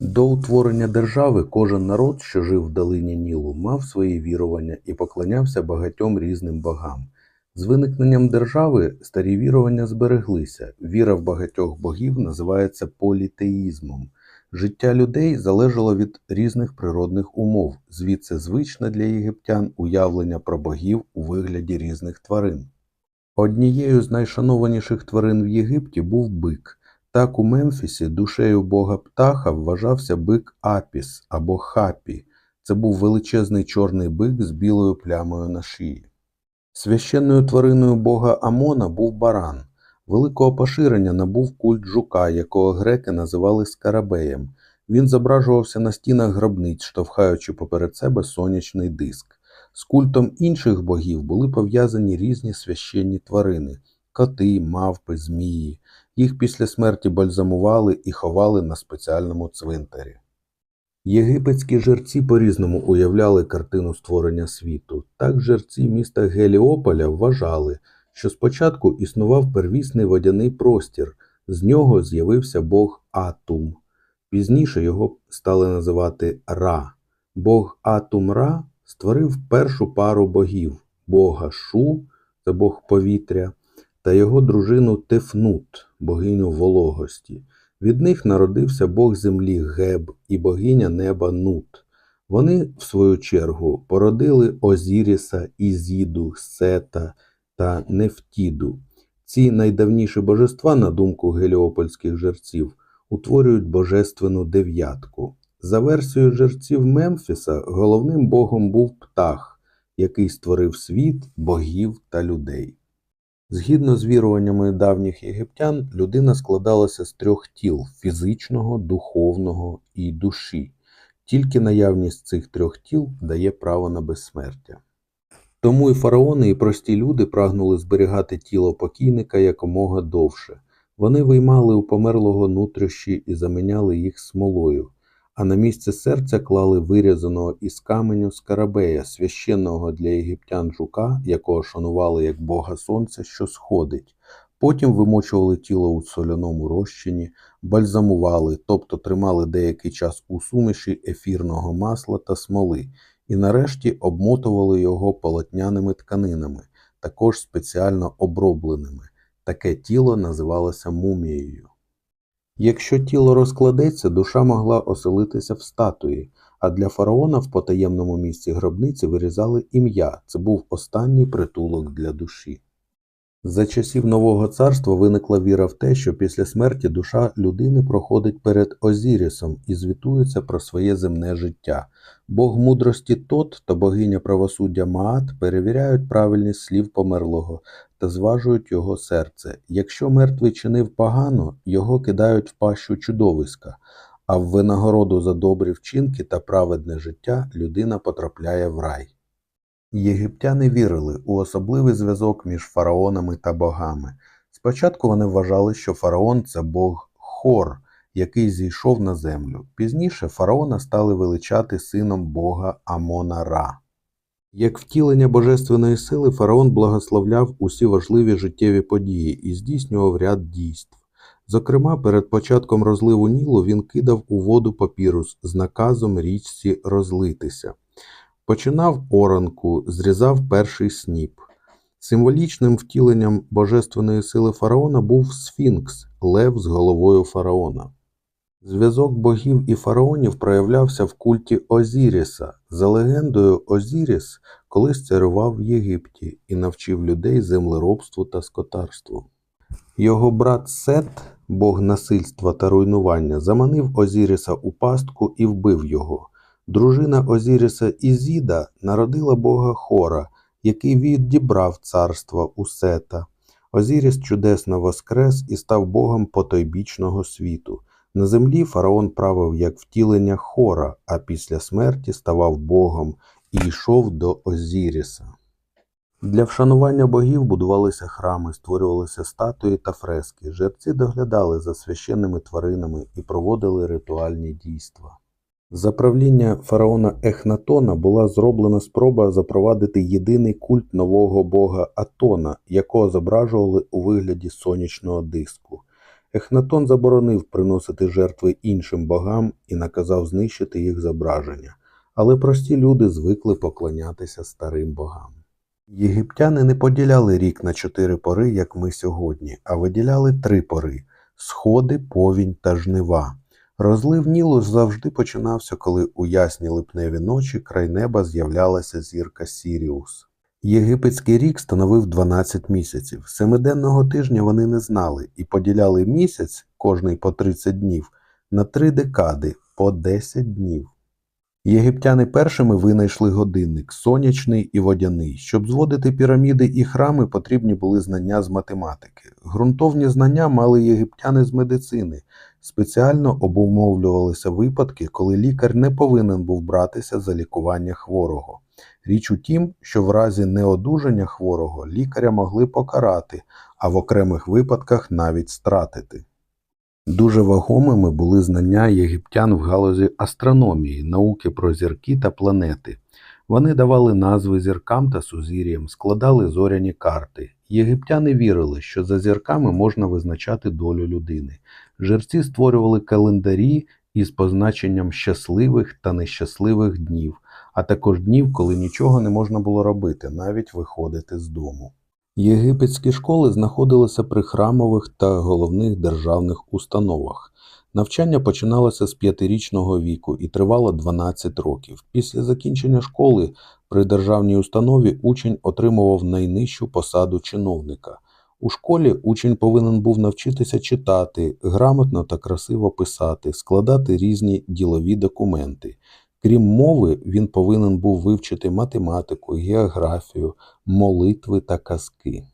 До утворення держави кожен народ, що жив в долині Нілу, мав свої вірування і поклонявся багатьом різним богам. З виникненням держави старі вірування збереглися. Віра в багатьох богів називається політеїзмом. Життя людей залежало від різних природних умов, звідси звичне для єгиптян уявлення про богів у вигляді різних тварин. Однією з найшанованіших тварин в Єгипті був бик. Так у Мемфісі душею бога птаха вважався бик Апіс або Хапі. Це був величезний чорний бик з білою плямою на шиї. Священною твариною бога Амона був баран. Великого поширення набув культ жука, якого греки називали скарабеєм. Він зображувався на стінах гробниць, штовхаючи поперед себе сонячний диск. З культом інших богів були пов'язані різні священні тварини коти, мавпи, змії. Їх після смерті бальзамували і ховали на спеціальному цвинтарі. Єгипетські жерці по-різному уявляли картину створення світу. Так жерці міста Геліополя вважали, що спочатку існував первісний водяний простір, з нього з'явився бог Атум. Пізніше його стали називати Ра. Бог Атум Ра створив першу пару богів бога Шу, це бог повітря, та його дружину Тефнут, богиню вологості. Від них народився бог землі Геб і богиня неба Нут. Вони, в свою чергу, породили Озіріса, Ізіду, Сета та Нефтіду. Ці найдавніші божества, на думку геліопольських жерців, утворюють божественну дев'ятку. За версією жерців Мемфіса, головним богом був птах, який створив світ, богів та людей. Згідно з віруваннями давніх єгиптян, людина складалася з трьох тіл фізичного, духовного і душі. Тільки наявність цих трьох тіл дає право на безсмертя. Тому і фараони, і прості люди прагнули зберігати тіло покійника якомога довше. Вони виймали у померлого нутрощі і заміняли їх смолою, а на місце серця клали вирізаного із каменю скарабея, священного для єгиптян жука, якого шанували як бога сонця, що сходить. Потім вимочували тіло у соляному розчині, бальзамували, тобто тримали деякий час у суміші ефірного масла та смоли, і нарешті обмотували його полотняними тканинами, також спеціально обробленими. Таке тіло називалося мумією. Якщо тіло розкладеться, душа могла оселитися в статуї, а для фараона в потаємному місці гробниці вирізали ім'я це був останній притулок для душі. За часів Нового царства виникла віра в те, що після смерті душа людини проходить перед Озірісом і звітується про своє земне життя. Бог мудрості Тот та богиня правосуддя Маат перевіряють правильність слів померлого та зважують його серце. Якщо мертвий чинив погано, його кидають в пащу чудовиська, а в винагороду за добрі вчинки та праведне життя людина потрапляє в рай. Єгиптяни вірили у особливий зв'язок між фараонами та богами. Спочатку вони вважали, що фараон це бог Хор, який зійшов на землю. Пізніше фараона стали величати сином бога Амона Ра. Як втілення божественної сили, фараон благословляв усі важливі життєві події і здійснював ряд дійств. Зокрема, перед початком розливу Нілу він кидав у воду папірус з наказом річці розлитися. Починав оранку, зрізав перший сніп. Символічним втіленням божественної сили фараона був сфінкс, лев з головою фараона. Зв'язок богів і фараонів проявлявся в культі Озіріса. За легендою, Озіріс колись царював в Єгипті і навчив людей землеробству та скотарству. Його брат Сет, бог насильства та руйнування, заманив Озіріса у пастку і вбив його. Дружина Озіріса Ізіда народила бога Хора, який відібрав царство у Сета. Озіріс чудесно воскрес і став богом потойбічного світу. На землі фараон правив як втілення Хора, а після смерті ставав богом і йшов до Озіріса. Для вшанування богів будувалися храми, створювалися статуї та фрески. Жерці доглядали за священними тваринами і проводили ритуальні дійства. За правління фараона Ехнатона була зроблена спроба запровадити єдиний культ нового бога Атона, якого зображували у вигляді сонячного диску. Ехнатон заборонив приносити жертви іншим богам і наказав знищити їх зображення, але прості люди звикли поклонятися старим богам. Єгиптяни не поділяли рік на чотири пори, як ми сьогодні, а виділяли три пори сходи, повінь та жнива. Розлив Нілу завжди починався, коли у ясні липневі ночі край неба з'являлася зірка Сіріус. Єгипетський рік становив 12 місяців. Семиденного тижня вони не знали і поділяли місяць, кожний по 30 днів, на три декади по 10 днів. Єгиптяни першими винайшли годинник сонячний і водяний. Щоб зводити піраміди і храми, потрібні були знання з математики. Ґрунтовні знання мали єгиптяни з медицини. Спеціально обумовлювалися випадки, коли лікар не повинен був братися за лікування хворого. Річ у тім, що в разі неодужання хворого лікаря могли покарати, а в окремих випадках навіть стратити. Дуже вагомими були знання єгиптян в галузі астрономії, науки про зірки та планети. Вони давали назви зіркам та сузір'ям, складали зоряні карти. Єгиптяни вірили, що за зірками можна визначати долю людини. Жерці створювали календарі із позначенням щасливих та нещасливих днів, а також днів, коли нічого не можна було робити, навіть виходити з дому. Єгипетські школи знаходилися при храмових та головних державних установах. Навчання починалося з п'ятирічного віку і тривало 12 років. Після закінчення школи при державній установі учень отримував найнижчу посаду чиновника. У школі учень повинен був навчитися читати, грамотно та красиво писати, складати різні ділові документи. Крім мови, він повинен був вивчити математику, географію, молитви та казки.